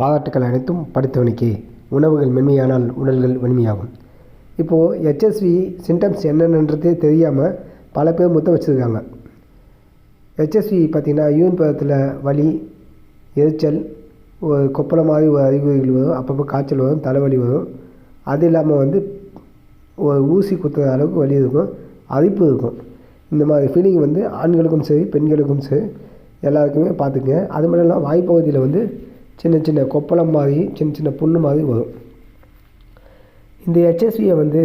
பாராட்டுக்கள் அனைத்தும் படித்தவனுக்கே. உணவுகள் மென்மையானால் உடல்கள் வலிமையாகும். இப்போது ஹெச்எஸ்வி சிம்டம்ஸ் என்னென்னன்றதே தெரியாமல் பல பேர் முத்த வச்சுருக்காங்க. ஹெச்எஸ்வி பார்த்திங்கன்னா யூன் பதத்தில் வலி எரிச்சல் ஒரு கொப்பளம் மாதிரி ஒரு அறிகுறிகள் வரும் அப்பப்போ காய்ச்சல் வரும் தலைவலி வரும். அது இல்லாமல் வந்து ஒரு ஊசி குத்துற அளவுக்கு வலி இருக்கும் அரிப்பு இருக்கும். இந்த மாதிரி ஃபீலிங் வந்து ஆண்களுக்கும் சரி பெண்களுக்கும் சரி எல்லாருக்குமே பார்த்துக்குங்க. அது மட்டும் இல்லாமல் வாய்ப்பகுதியில் வந்து சின்ன சின்ன கொப்பளம் மாதிரி சின்ன சின்ன புண்ணு மாதிரி வரும். இந்த ஹெச்எஸ்வியை வந்து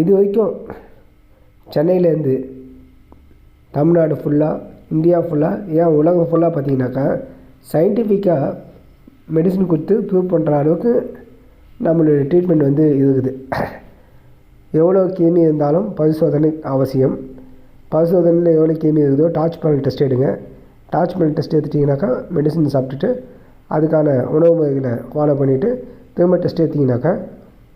இது வரைக்கும் சென்னையிலேருந்து தமிழ்நாடு ஃபுல்லாக இந்தியா ஃபுல்லாக ஏன் உலகம் ஃபுல்லாக பார்த்தீங்கன்னாக்கா சயின்டிஃபிக்காக மெடிசன் கொடுத்து ப்ரூவ் பண்ணுற அளவுக்கு நம்மளுடைய ட்ரீட்மெண்ட் வந்து இருக்குது. எவ்வளோ கிருமி இருந்தாலும் பரிசோதனை அவசியம். பரிசோதனையில் எவ்வளோ கிருமி இருக்குதோ டார்ச் பண்ணல் டெஸ்ட் எடுங்க. டார்ச் பண்ணல் டெஸ்ட் எடுத்துட்டிங்கனாக்கா மெடிசன் சாப்பிட்டுட்டு அதுக்கான உணவு முறைகளை ஃபாலோ பண்ணிவிட்டு திரும்ப டெஸ்ட் எடுத்திங்கனாக்கா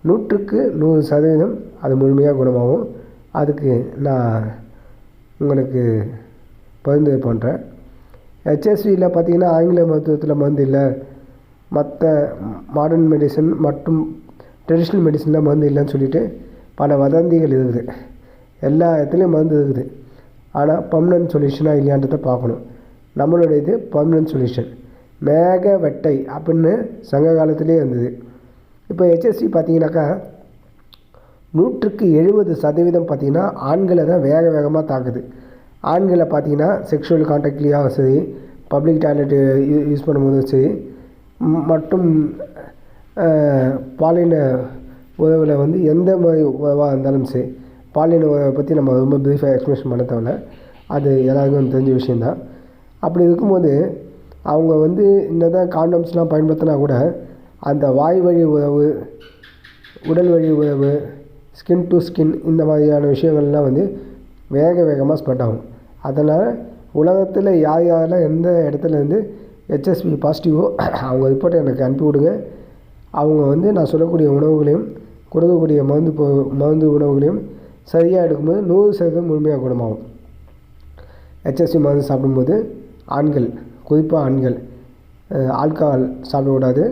நூற்றுக்கு நூறு சதவீதம் அது முழுமையாக குணமாகும். அதுக்கு நான் உங்களுக்கு பரிந்துரை பண்ணுறேன் ஹெச்எஸ்வியில் பார்த்தீங்கன்னா ஆங்கில மருத்துவத்தில் மருந்து இல்லை. மற்ற மாடர்ன் மெடிசன் மற்றும் ட்ரெடிஷ்னல் மெடிசனில் மருந்து இல்லைன்னு சொல்லிட்டு பல வதந்திகள் இருக்குது. எல்லா இடத்துலையும் மருந்து இருக்குது. ஆனால் பர்மனன்ட் சொல்யூஷனாக இல்லையான்றதை பார்க்கணும். நம்மளோட இது பர்மனன்ட் சொல்யூஷன் மேக வெட்டை அப்படின்னு சங்க காலத்திலே இருந்தது. இப்போ ஹெச்எஸ்சி பார்த்தீங்கன்னாக்கா நூற்றுக்கு எழுபது சதவீதம் பார்த்திங்கன்னா ஆண்களை தான் வேக வேகமாக தாக்குது. ஆண்களை பார்த்தீங்கன்னா செக்ஷுவல் கான்டாக்ட்லேயும் சரி பப்ளிக் டாய்லெட்டு யூஸ் பண்ணும்போதும் சரி மற்றும் பாலின உறவில் வந்து எந்த மாதிரி உறவாக இருந்தாலும் சரி பாலின உறவை பற்றி நம்ம ரொம்ப ப்ரீஃபாக எக்ஸ்பிளேஷன் பண்ண தேவையில்ல. அது எல்லாருக்கும் தெரிஞ்ச விஷயந்தான் அப்படி இருக்கும்போது அவங்க வந்து என்ன தான் காண்டம்ஸ்லாம் பயன்படுத்தினா கூட அந்த வாய் வழி உறவு உடல் வழி உறவு ஸ்கின் டு ஸ்கின் இந்த மாதிரியான விஷயங்கள்லாம் வந்து வேக வேகமாக ஸ்ப்ரெட் ஆகும். அதனால் உலகத்தில் யார் யாரெல்லாம் எந்த இடத்துலேருந்து ஹெச்எஸ்பி பாசிட்டிவோ அவங்க ரிப்போர்ட்டை எனக்கு அனுப்பி விடுங்க. அவங்க வந்து நான் சொல்லக்கூடிய உணவுகளையும் கொடுக்கக்கூடிய மருந்து பொ மருந்து உணவுகளையும் சரியாக எடுக்கும்போது நூறு சதவீதம் முழுமையாக குணமாகும். ஹெச்எஸ்பி மருந்து சாப்பிடும்போது ஆண்கள் குறிப்பாக ஆண்கள். ஆல்கஹால் சாப்பிடக்கூடாது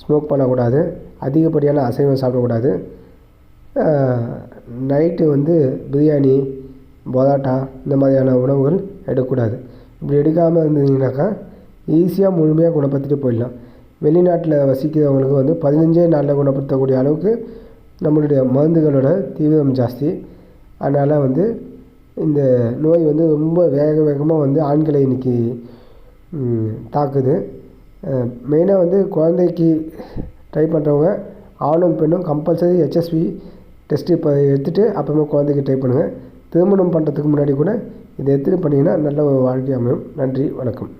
ஸ்மோக் பண்ணக்கூடாது அதிகப்படியான அசைவம் சாப்பிடக்கூடாது. நைட்டு வந்து பிரியாணி பரோட்டா இந்த மாதிரியான உணவுகள் எடுக்கக்கூடாது. இப்படி எடுக்காமல் இருந்தீங்கன்னாக்கா ஈஸியாக முழுமையாக குணப்படுத்திட்டு போயிடலாம். வெளிநாட்டில் வசிக்கிறவங்களுக்கு வந்து பதினஞ்சே நாளில் குணப்படுத்தக்கூடிய அளவுக்கு நம்மளுடைய மருந்துகளோட தீவிரம் ஜாஸ்தி. அதனால் வந்து இந்த நோய் வந்து ரொம்ப வேக வேகமாக வந்து ஆண்களை இன்றைக்கி தாக்குது. மெயினாக வந்து குழந்தைக்கு ட்ரை பண்ணுறவங்க ஆணும் பெண்ணும் கம்பல்சரி ஹெச்எஸ்வி டெஸ்ட்டு இப்போ எடுத்துகிட்டு அப்புறமா குழந்தைக்கு ட்ரை பண்ணுங்கள் திருமணம் பண்ணுறதுக்கு முன்னாடி கூட இதை எடுத்துகிட்டு பண்ணிங்கன்னா நல்ல ஒரு வாழ்க்கை அமையும். நன்றி வணக்கம்.